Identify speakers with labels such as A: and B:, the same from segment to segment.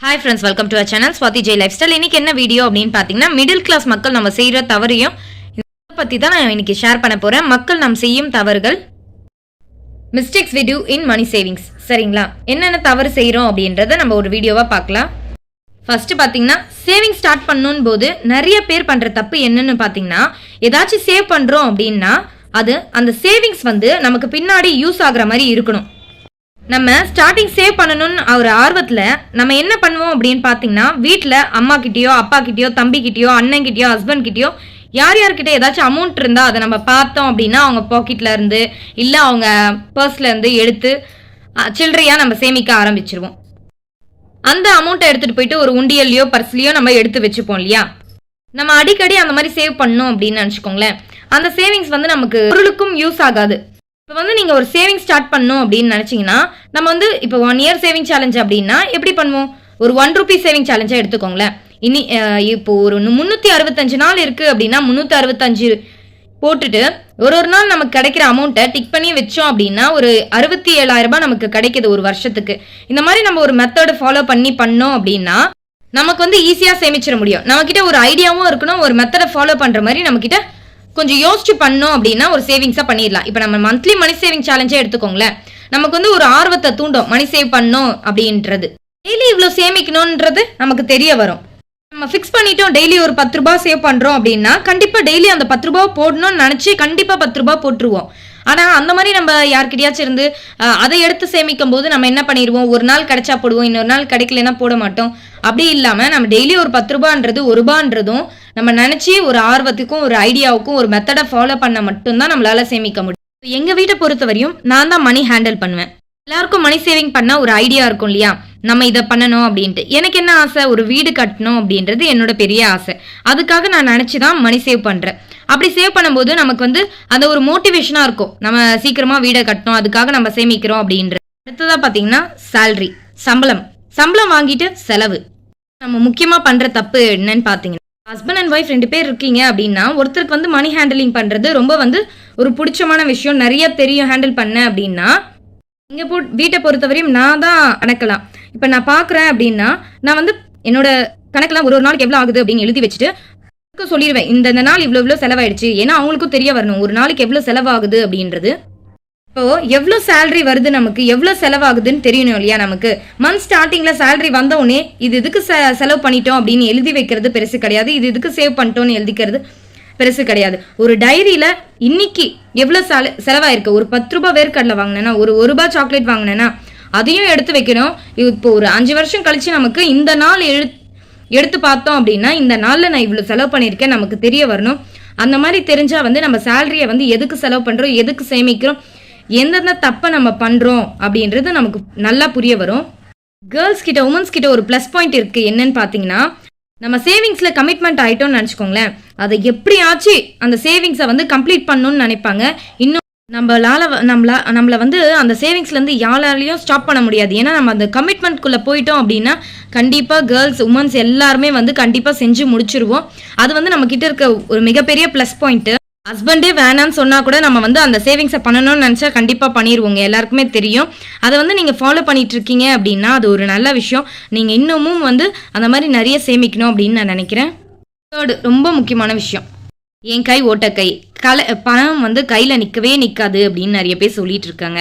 A: Hi friends welcome to a channel Swathi Jai lifestyle இன்றைக்கி என்ன video அப்படின்னு பார்த்தீங்கன்னா மிடில் கிளாஸ் மக்கள் நம்ம செய்கிற தவறையும் இதை பற்றி தான் நான் இன்னைக்கு ஷேர் பண்ண போகிறேன் மக்கள் நாம் செய்யும் தவறுகள் mistakes we do in money savings சரிங்களா? என்னென்ன தவறு செய்கிறோம் அப்படின்றத நம்ம ஒரு வீடியோவாக பார்க்கலாம். ஃபஸ்ட்டு பார்த்தீங்கன்னா சேவிங் ஸ்டார்ட் பண்ணணும் போது நிறைய பேர் பண்ணுற தப்பு என்னென்னு பார்த்தீங்கன்னா ஏதாச்சும் சேவ் பண்ணுறோம் அப்படின்னா அது அந்த சேவிங்ஸ் வந்து நமக்கு பின்னாடி யூஸ் ஆகுற மாதிரி இருக்கணும். நம்ம ஸ்டார்டிங் சேவ் பண்ணணும்னு ஒரு ஆர்வத்தில் நம்ம என்ன பண்ணுவோம் அப்படின்னு பார்த்தீங்கன்னா வீட்டில் அம்மா அப்பாக்கிட்டேயோ அப்பா கிட்டயோ தம்பி கிட்டயோ அண்ணன் கிட்டயோ ஹஸ்பண்ட் கிட்டயோ யார் யார்கிட்ட ஏதாச்சும் அமௌண்ட் இருந்தால் அதை நம்ம பார்த்தோம் அப்படின்னா அவங்க பாக்கெட்ல இருந்து இல்லை அவங்க பர்ஸ்லேருந்து எடுத்து சில்லறையாக நம்ம சேமிக்க ஆரம்பிச்சிருவோம். அந்த அமௌண்ட்டை எடுத்துகிட்டு போயிட்டு ஒரு உண்டியல்லையோ பர்ஸ்லையோ நம்ம எடுத்து வச்சுப்போம் இல்லையா? நம்ம அடிக்கடி அந்த மாதிரி சேவ் பண்ணோம் அப்படின்னு நினச்சிக்கோங்களேன். அந்த சேவிங்ஸ் வந்து நமக்கு பொருளுக்கும் யூஸ் ஆகாது. இப்போ வந்து நீங்கள் ஒரு சேவிங் ஸ்டார்ட் பண்ணணும் அப்படின்னு நினச்சிங்கன்னா நம்ம வந்து இப்போ ஒன் இயர் சேவிங் சேலஞ்ச் அப்படின்னா எப்படி பண்ணுவோம்? ஒரு ஒன் ருபி சேவிங் சேலஞ்சாக எடுத்துக்கோங்களேன். இனி இப்போ ஒரு முந்நூற்றி அறுபத்தஞ்சு நாள் இருக்குது அப்படின்னா முந்நூற்றி அறுபத்தஞ்சு போட்டுட்டு ஒரு ஒரு நாள் நமக்கு கிடைக்கிற அமௌண்ட்டை டிக் பண்ணி வச்சோம் அப்படின்னா ஒரு அறுபத்தி ஏழாயிரம் ரூபாய் நமக்கு கிடைக்கிது ஒரு வருஷத்துக்கு. இந்த மாதிரி நம்ம ஒரு மெத்தடு ஃபாலோ பண்ணி பண்ணோம் அப்படின்னா நமக்கு வந்து ஈஸியாக சேமிச்சிட முடியும். நம்மக்கிட்ட ஒரு ஐடியாவும் இருக்கணும் ஒரு மெத்தடை ஃபாலோ பண்ணுற மாதிரி நம்மக்கிட்ட கொஞ்சம் யோசிச்சு பண்ணோம் அப்படின்னா ஒரு சேவிங்ஸாக பண்ணிடலாம். இப்போ நம்ம மந்த்லி மணி சேவிங் சேலஞ்சே எடுத்துக்கோங்களேன். நமக்கு வந்து ஒரு ஆர்வத்தை தூண்டும். மணி சேவ் பண்ணோம் அப்படின்றது. டெய்லி இவ்வளோ சேமிக்கணுன்றது நமக்கு தெரிய வரும். நம்ம ஃபிக்ஸ் பண்ணிட்டோம். டெய்லி ஒரு பத்து ரூபாய் சேவ் பண்றோம் அப்படின்னா கண்டிப்பா டெய்லி அந்த பத்து ரூபாய் போடணும்னு நினைச்சு கண்டிப்பா பத்து ரூபாய் போட்டுருவோம். ஆனா அந்த மாதிரி நம்ம யார்கிட்டயாச்சும் இருந்து அதை எடுத்து சேமிக்கும் போது நம்ம என்ன பண்ணிடுவோம்? ஒரு நாள் கிடைச்சா போடுவோம் இன்னொரு நாள் கிடைக்கலன்னா போட மாட்டோம். அப்படி இல்லாம நம்ம டெய்லி ஒரு பத்து ரூபான்றது ஒரு ரூபான்றதும் நம்ம நினைச்சு ஒரு ஆர்வத்துக்கும் ஒரு ஐடியாவுக்கும் ஒரு மெத்தடை ஃபாலோ பண்ண மட்டும்தான் நம்மளால சேமிக்க முடியும். எங்க வீட்டை பொறுத்தவரையும் நான் தான் மணி ஹேண்டில் பண்ணுவேன். எல்லாருக்கும் மணி சேவிங் பண்ண ஒரு ஐடியா இருக்கும் இல்லையா? நம்ம இதை பண்ணணும் அப்படின்ட்டு. எனக்கு என்ன ஆசை? ஒரு வீடு கட்டணும் அப்படின்றது என்னோட பெரிய ஆசை. அதுக்காக நான் நினச்சி தான் மணி சேவ் பண்ணுறேன் அப்படி சேவ் பண்ணும்போது நமக்கு வந்து அந்த ஒரு மோட்டிவேஷனாக இருக்கும். நம்ம சீக்கிரமாக வீடை கட்டணும் அதுக்காக நம்ம சேமிக்கிறோம் அப்படின்றது அடுத்ததாக பார்த்தீங்கன்னா சேல்ரி சம்பளம். சம்பளம் வாங்கிட்டு செலவு. நம்ம முக்கியமாக பண்ணுற தப்பு என்னன்னு பார்த்தீங்கன்னா ஹஸ்பண்ட் அண்ட் ஒய்ஃப் ரெண்டு பேர் இருக்கீங்க அப்படின்னா ஒருத்தருக்கு வந்து மணி ஹேண்டிலிங் பண்ணுறது ரொம்ப வந்து ஒரு பிடிச்சமான விஷயம். நிறைய தெரியும் ஹேண்டில் பண்ண அப்படின்னா இங்கே போ வீட்டை பொறுத்தவரையும் நான் தான் அடக்கலாம். இப்போ நான் பார்க்குறேன் அப்படின்னா நான் வந்து என்னோட கணக்கெல்லாம் ஒரு ஒரு நாளைக்கு எவ்வளோ ஆகுது அப்படின்னு எழுதி வச்சுட்டு சொல்லிடுவேன் இந்த இந்த நாள் இவ்வளோ இவ்வளோ செலவாயிடுச்சு. ஏன்னா அவங்களுக்கும் தெரிய வரணும். ஒரு நாளைக்கு எவ்வளோ செலவாகுது அப்படின்றது. இப்போ எவ்வளோ சேலரி வருது நமக்கு? எவ்வளோ செலவாகுதுன்னு தெரியணும் இல்லையா நமக்கு? மந்த் ஸ்டார்டிங்கில் சேலரி வந்த உடனே இது இதுக்கு செ செலவு பண்ணிட்டோம் அப்படின்னு எழுதி வைக்கிறது பெருசு கிடையாது. இது இதுக்கு சேவ் பண்ணிட்டோம்னு எழுதிக்கிறது பெருசு கிடையாது. ஒரு டைரியில இன்னைக்கு எவ்வளோ செல செலவாயிருக்கு? ஒரு பத்து ரூபாய் வேர்க்கடலை வாங்கினேன்னா ஒரு ஒரு ரூபாய் சாக்லேட் வாங்கினேன்னா அதையும் எடுத்து வைக்கணும். இப்போ ஒரு அஞ்சு வருஷம் கழிச்சு நமக்கு இந்த நாள் எழு எடுத்து பார்த்தோம் அப்படின்னா இந்த நாளில் நான் இவ்வளோ செலவு பண்ணியிருக்கேன் நமக்கு தெரிய வரணும். அந்த மாதிரி தெரிஞ்சால் வந்து நம்ம சேலரியை வந்து எதுக்கு செலவு பண்ணுறோம் எதுக்கு சேமிக்கிறோம் எந்தெந்த தப்பை நம்ம பண்ணுறோம் அப்படின்றது நமக்கு நல்லா புரிய வரும். கேர்ள்ஸ் கிட்ட உமன்ஸ் கிட்ட ஒரு ப்ளஸ் பாயிண்ட் இருக்குது என்னன்னு பார்த்தீங்கன்னா நம்ம சேவிங்ஸில் கமிட்மெண்ட் ஆகிட்டோம்னு நினச்சிக்கோங்களேன். அதை எப்படியாச்சு அந்த சேவிங்ஸை வந்து கம்ப்ளீட் பண்ணணும்னு நினைப்பாங்க. இன்னும் நம்மளால நம்மளா நம்மள வந்து அந்த சேவிங்ஸ்லேருந்து யாராலையும் ஸ்டாப் பண்ண முடியாது. ஏன்னா நம்ம அந்த கமிட்மெண்ட்குள்ளே போயிட்டோம் அப்படின்னா கண்டிப்பாக கேர்ள்ஸ் உமன்ஸ் எல்லாருமே வந்து கண்டிப்பாக செஞ்சு முடிச்சிருவோம். அது வந்து நம்ம கிட்ட இருக்க ஒரு மிகப்பெரிய ப்ளஸ் பாயிண்ட்டு ஹஸ்பண்டே வேணான்னு சொன்னால் கூட நம்ம வந்து அந்த சேவிங்ஸை பண்ணணும்னு நினச்சா கண்டிப்பாக பண்ணிடுவோங்க எல்லாருக்குமே தெரியும். அதை வந்து நீங்கள் ஃபாலோ பண்ணிட்டு இருக்கீங்க அப்படின்னா அது ஒரு நல்ல விஷயம். நீங்கள் இன்னமும் வந்து அந்த மாதிரி நிறைய சேமிக்கணும் அப்படின்னு நான் நினைக்கிறேன். தேர்டு ரொம்ப முக்கியமான விஷயம். என் கை ஓட்டக்கை கை. கலை பணம் வந்து கையில் நிற்கவே நிற்காது அப்படின்னு நிறைய பேர் சொல்லிட்டு இருக்காங்க.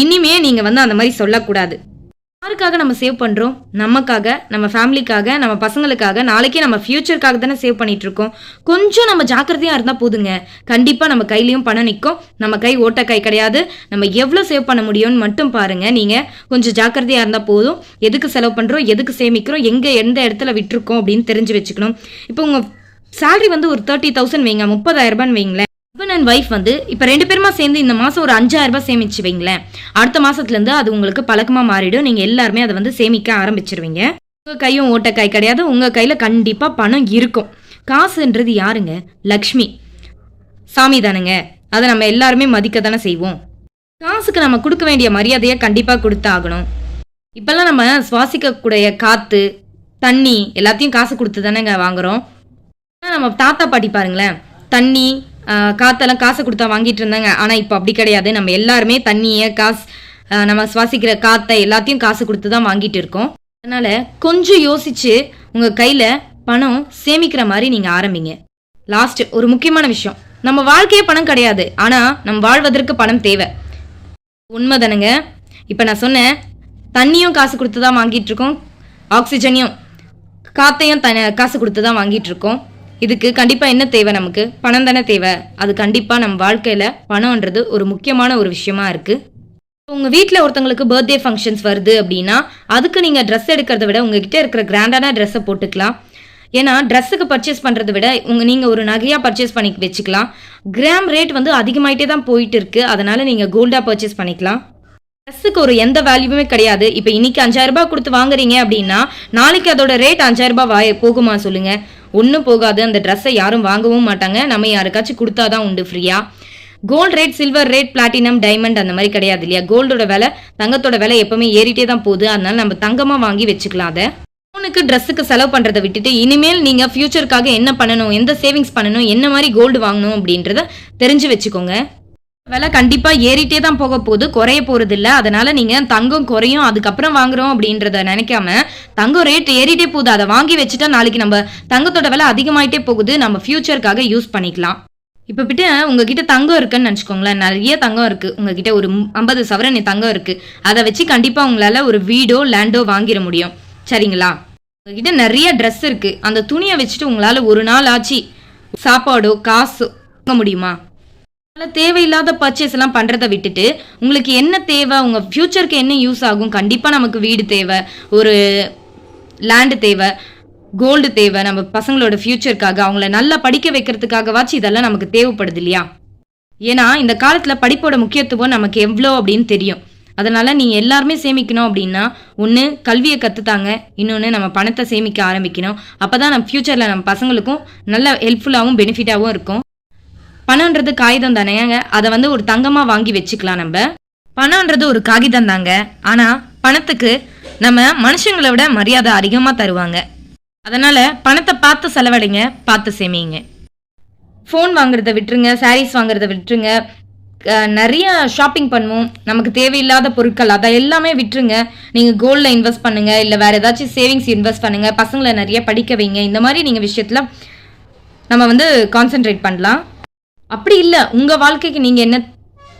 A: இனிமே நீங்கள் வந்து அந்த மாதிரி சொல்லக்கூடாது. யாருக்காக நம்ம சேவ் பண்ணுறோம் நமக்காக நம்ம ஃபேமிலிக்காக நம்ம பசங்களுக்காக நாளைக்கே நம்ம ஃப்யூச்சருக்காக தானே சேவ் பண்ணிட்டு இருக்கோம். கொஞ்சம் நம்ம ஜாக்கிரதையாக இருந்தால் போதுங்க. கண்டிப்பாக நம்ம கையிலையும் பணம் நிற்கும் நம்ம கை ஓட்ட கை கிடையாது. நம்ம எவ்வளோ சேவ் பண்ண முடியும்னு மட்டும் பாருங்க. நீங்கள் கொஞ்சம் ஜாக்கிரதையாக இருந்தால் போதும். எதுக்கு செலவு பண்ணுறோம் எதுக்கு சேமிக்கிறோம்? எங்கே எந்த இடத்துல விட்டுருக்கோம் அப்படின்னு தெரிஞ்சு வச்சுக்கணும். இப்போ உங்கள் சேலரி வந்து ஒரு தேர்ட்டி தௌசண்ட் வைங்க முப்பதாயிரம் ரூபான்னு வைங்களேன். ஹஸ்பண்ட் அண்ட் ஒய்ஃப் வந்து இப்போ ரெண்டு பேருமா சேர்ந்து இந்த மாதம் ஒரு அஞ்சாயிரரூபா சேமிச்சு வைங்களேன். அடுத்த மாதத்துலேருந்து அது உங்களுக்கு பழக்கமாக மாறிடும். நீங்கள் எல்லாருமே அதை வந்து சேமிக்க ஆரம்பிச்சிருவீங்க. உங்கள் கையும் ஓட்டக்காய் கிடையாது. உங்கள் கையில் கண்டிப்பாக பணம் இருக்கும். காசுன்றது யாருங்க? லக்ஷ்மி. சாமி தானுங்க. அதை நம்ம எல்லாருமே மதிக்க தானே செய்வோம். காசுக்கு நம்ம கொடுக்க வேண்டிய மரியாதையை கண்டிப்பாக கொடுத்தாகணும். இப்போல்லாம் நம்ம சுவாசிக்கக்கூடிய காற்று தண்ணி எல்லாத்தையும் காசு கொடுத்து தானேங்க வாங்குறோம். நம்ம தாத்தா பாட்டி பாருங்களேன். தண்ணி காத்தெல்லாம் காசை கொடுத்தா வாங்கிட்டு இருந்தாங்க. ஆனால் இப்போ அப்படி கிடையாது. நம்ம எல்லாருமே தண்ணியை காசு நம்ம சுவாசிக்கிற காற்றை எல்லாத்தையும் காசு கொடுத்து தான் வாங்கிட்டு இருக்கோம். அதனால கொஞ்சம் யோசிச்சு உங்க கையில பணம் சேமிக்கிற மாதிரி நீங்க ஆரம்பிங்க. லாஸ்ட் ஒரு முக்கியமான விஷயம். நம்ம வாழ்க்கையே பணம் கிடையாது. ஆனால் நம்ம வாழ்வதற்கு பணம் தேவை. உண்மை தானுங்க இப்போ நான் சொன்னேன் தண்ணியும் காசு கொடுத்து தான் வாங்கிட்டு இருக்கோம். ஆக்சிஜனையும் காத்தையும் த காசு கொடுத்து தான் வாங்கிட்டு இருக்கோம். இதுக்கு கண்டிப்பாக என்ன தேவை நமக்கு? பணம் தானே தேவை. அது கண்டிப்பாக நம்ம வாழ்க்கையில் பணம்ன்றது ஒரு முக்கியமான ஒரு விஷயமா இருக்குது உங்கள் வீட்டில் ஒருத்தங்களுக்கு பர்த்டே ஃபங்க்ஷன்ஸ் வருது அப்படின்னா அதுக்கு நீங்கள் ட்ரெஸ் எடுக்கிறத விட உங்ககிட்ட இருக்கிற கிராண்டான ட்ரெஸ்ஸை போட்டுக்கலாம். ஏன்னா ட்ரெஸ்ஸுக்கு பர்ச்சேஸ் பண்ணுறதை விட உங்கள் நீங்கள் ஒரு நகையாக பர்ச்சேஸ் பண்ணி வச்சுக்கலாம். கிராம் ரேட் வந்து அதிகமாயிட்டே தான் போயிட்டு இருக்கு. அதனால நீங்கள் கோல்டாக பர்ச்சேஸ் பண்ணிக்கலாம். ட்ரெஸ்ஸுக்கு ஒரு எந்த வேல்யூமே கிடையாது. இப்போ இன்னைக்கு அஞ்சாயிரம் ரூபாய் கொடுத்து வாங்குறீங்க அப்படின்னா நாளைக்கு அதோட ரேட் அஞ்சாயிரம் ரூபாய் வாய போகுமா சொல்லுங்க. ஒன்றும் போகாது. அந்த ட்ரெஸ்ஸை யாரும் வாங்கவும் மாட்டாங்க. நம்ம யாருக்காச்சும் கொடுத்தாதான் உண்டு ஃப்ரீயா gold rate silver rate platinum diamond அந்த மாதிரி கிடையாது இல்லையா? கோல்டோட விலை தங்கத்தோட விலை எப்பவுமே ஏறிட்டே தான் போகுது. அதனால நம்ம தங்கமா வாங்கி வச்சுக்கலாம் அதை. ஃபோனுக்கு ட்ரெஸ்ஸுக்கு செலவு பண்ணுறதை விட்டுட்டு இனிமேல் நீங்கள் ஃப்யூச்சருக்காக என்ன பண்ணணும் எந்த சேவிங்ஸ் பண்ணணும் என்ன மாதிரி கோல்டு வாங்கணும் அப்படின்றத தெரிஞ்சு வச்சுக்கோங்க. விலை கண்டிப்பாக ஏறிட்டே தான் போக போகுது. குறைய போகிறது இல்லை அதனால் நீங்கள் தங்கம் குறையும் அதுக்கப்புறம் வாங்குறோம் அப்படின்றத நினைக்காம தங்கம் ரேட் ஏறிட்டே போகுது. அதை வாங்கி வச்சுட்டா நாளைக்கு நம்ம தங்கத்தோட விலை அதிகமாயிட்டே போகுது. நம்ம ஃப்யூச்சருக்காக யூஸ் பண்ணிக்கலாம். இப்போ கிட்ட உங்ககிட்ட தங்கம் இருக்குன்னு நினச்சிக்கோங்களேன். நிறைய தங்கம் இருக்குது உங்ககிட்ட ஒரு ஐம்பது சவரன் தங்கம் இருக்குது அதை வச்சு கண்டிப்பாக உங்களால் ஒரு வீடோ லேண்டோ வாங்கிட முடியும். சரிங்களா? உங்ககிட்ட நிறைய ட்ரெஸ் இருக்குது அந்த துணியை வச்சுட்டு உங்களால் ஒரு நாள் ஆச்சு சாப்பாடோ காசு வாங்க முடியுமா? தேவையில்லாத பர்ச்சேஸ் எல்லாம் பண்றதை விட்டுட்டு உங்களுக்கு என்ன தேவை உங்க ஃபியூச்சருக்கு என்ன யூஸ் ஆகும் கண்டிப்பா நமக்கு வீடு தேவை ஒரு லேண்டு தேவை கோல்டு தேவை நம்ம பசங்களோட ஃபியூச்சருக்காக அவங்கள நல்லா படிக்க வைக்கிறதுக்காகவாச்சும் இதெல்லாம் நமக்கு தேவைப்படுது இல்லையா? ஏன்னா இந்த காலத்துல படிப்போட முக்கியத்துவம் நமக்கு எவ்வளோ அப்படின்னு தெரியும். அதனால நீங்கள் எல்லாருமே சேமிக்கணும் அப்படின்னா ஒன்று கல்வியை கற்றுத்தாங்க இன்னொன்று நம்ம பணத்தை சேமிக்க ஆரம்பிக்கணும். அப்போ தான் நம்ம ஃப்யூச்சரில் நம்ம பசங்களுக்கும் நல்ல ஹெல்ப்ஃபுல்லாகவும் பெனிஃபிட்டாகவும் இருக்கும். பணம்ன்றது காகிதம் தானேங்க அதை வந்து ஒரு தங்கமாக வாங்கி வச்சுக்கலாம் நம்ம. பணம்ன்றது ஒரு காகிதம் தாங்க. ஆனால் பணத்துக்கு நம்ம மனுஷங்களை விட மரியாதை அதிகமாக தருவாங்க. அதனால் பணத்தை பார்த்து செலவடைங்க பார்த்து சேமிங்க. ஃபோன் வாங்குறத விட்டுருங்க சாரீஸ் வாங்குறத விட்டுருங்க. நிறைய ஷாப்பிங் பண்ணுவோம். நமக்கு தேவையில்லாத பொருட்கள் அதை எல்லாமே விட்டுருங்க. நீங்கள் கோல்டில் இன்வெஸ்ட் பண்ணுங்கள் இல்லை வேறு ஏதாச்சும் சேவிங்ஸ் இன்வெஸ்ட் பண்ணுங்கள் பசங்களை நிறைய படிக்க வைங்க. இந்த மாதிரி நீங்கள் விஷயத்தில் நம்ம வந்து கான்சென்ட்ரேட் பண்ணலாம். அப்படி இல்லை. உங்கள் வாழ்க்கைக்கு நீங்கள் என்ன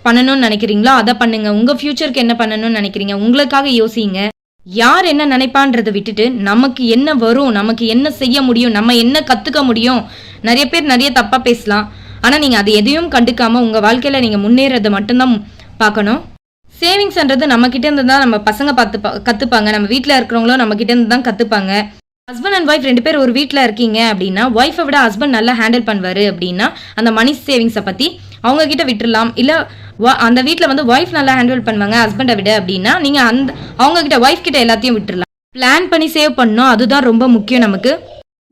A: பண்ணணும்னு நினைக்கிறீங்களோ அதை பண்ணுங்க. உங்கள் ஃப்யூச்சருக்கு என்ன பண்ணணும்னு நினைக்கிறீங்க உங்களுக்காக யோசிங்க. யார் என்ன நினைப்பான்றதை விட்டுட்டு நமக்கு என்ன வரும் நமக்கு என்ன செய்ய முடியும் நம்ம என்ன கற்றுக்க முடியும் நிறைய பேர் நிறைய தப்பாக பேசலாம். ஆனால் நீங்கள் அதை எதையும் கண்டுக்காமல் உங்கள் வாழ்க்கையில் நீங்கள் முன்னேறதை மட்டும்தான் பார்க்கணும். சேவிங்ஸ்ன்றது நம்மக்கிட்டேருந்து தான் நம்ம பசங்க பார்த்து கற்றுப்பாங்க நம்ம வீட்டில் இருக்கிறவங்களும் நம்மக்கிட்டேருந்து தான் கற்றுப்பாங்க ஹஸ்பண்ட் அண்ட் ஒய்ஃப் ரெண்டு பேர் ஒரு வீட்டில் இருக்கீங்க அப்படின்னா ஒய்ஃபை விட ஹஸ்பண்ட் நல்லா ஹேண்டில் பண்ணுவார் அப்படின்னா அந்த மணி சேவிங்ஸை பற்றி அவங்கக்கிட்ட விட்டுடலாம் இல்லை அந்த வீட்டில் வந்து ஒய்ஃப் நல்லா ஹேண்டில் பண்ணுவாங்க ஹஸ்பண்டை விட அப்படின்னா நீங்கள் அந்த அவங்கக்கிட்ட ஒய்ஃப் கிட்ட எல்லாத்தையும் விட்டுறலாம். பிளான் பண்ணி சேவ் பண்ணோம் அதுதான் ரொம்ப முக்கியம் நமக்கு.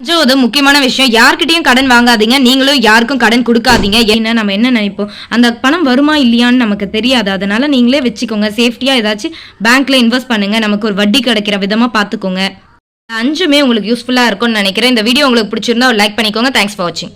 A: அஞ்சாவது முக்கியமான விஷயம். யார்கிட்டையும் கடன் வாங்காதீங்க. நீங்களும் யாருக்கும் கடன் கொடுக்காதீங்க. ஏன்னா நம்ம என்ன நினைப்போம்? அந்த பணம் வருமா இல்லையான்னு நமக்கு தெரியாது. அதனால நீங்களே வச்சுக்கோங்க. சேஃப்டியாக ஏதாச்சும் பேங்க்ல இன்வெஸ்ட் பண்ணுங்க. நமக்கு ஒரு வட்டி கிடைக்கிற விதமாக பார்த்துக்கோங்க. அஞ்சுமே உங்களுக்கு யூஸ்ஃபுல்லாக இருக்கும்னு நினைக்கிறேன். இந்த வீடியோ உங்களுக்கு பிடிச்சிருந்தா லைக் பண்ணிக்கோங்க. தேங்க்ஸ் ஃபார் வாட்சிங்